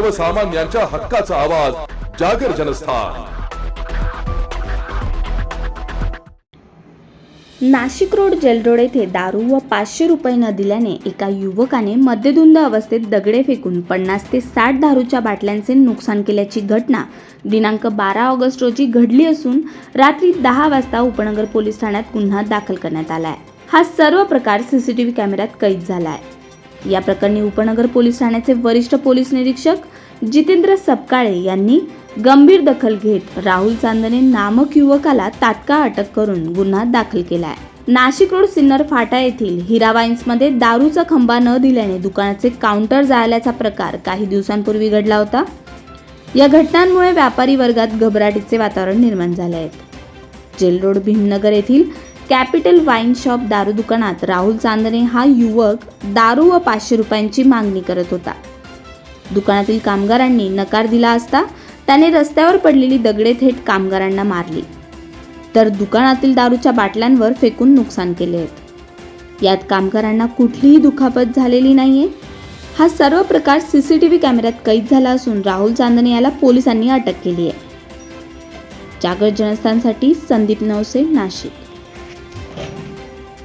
सर्वसामान्यांच्या हक्काचा आवाज जागर जनस्थान. नाशिक रोड जेलरोड येथे दारू व पाचशे रुपये न दिल्याने एका युवकाने मद्यधुंद अवस्थेत दगडे फेकून पन्नास ते साठ दारूच्या बाटल्यांचे नुकसान केल्याची घटना दिनांक बारा ऑगस्ट रोजी घडली असून रात्री दहा वाजता उपनगर पोलीस ठाण्यात गुन्हा दाखल करण्यात आला आहे हा सर्व प्रकार सीसीटीव्ही कॅमेऱ्यात कैद झाला आहे या प्रकरणी उपनगर पोलीस ठाण्याचे वरिष्ठ पोलीस निरीक्षक जितेंद्र सपकाळे यांनी गंभीर दखल घेत राहुल चांदणे नामक युवकाला तात्काळ अटक करून गुन्हा दाखल केला आहे नाशिक रोड सिन्नर फाटा येथील हिरा वाईन्समध्ये दारूचा खंबा न दिल्याने दुकानाचे काउंटर जाळल्याचा प्रकार काही दिवसांपूर्वी घडला होता. या घटनांमुळे व्यापारी वर्गात घबराटीचे वातावरण निर्माण झाले आहेत जेल रोड भीमनगर येथील कॅपिटल वाईन शॉप दारू दुकानात राहुल चांदणे हा युवक दारू व पाचशे रुपयांची मागणी करत होता. दुकानातील कामगारांनी नकार दिला असता त्याने रस्त्यावर पडलेली दगडे थेट कामगारांना मारली. तर दुकानातील दारूच्या बाटल्यांवर फेकून नुकसान केले आहेत यात कामगारांना कुठलीही दुखापत झालेली नाहीये. हा सर्व प्रकार सी सी टी व्ही कॅमेऱ्यात कैद झाला असून राहुल चांदणे याला पोलिसांनी अटक केली आहे. जागर जनस्थानसाठी संदीप नवसे नाशिक.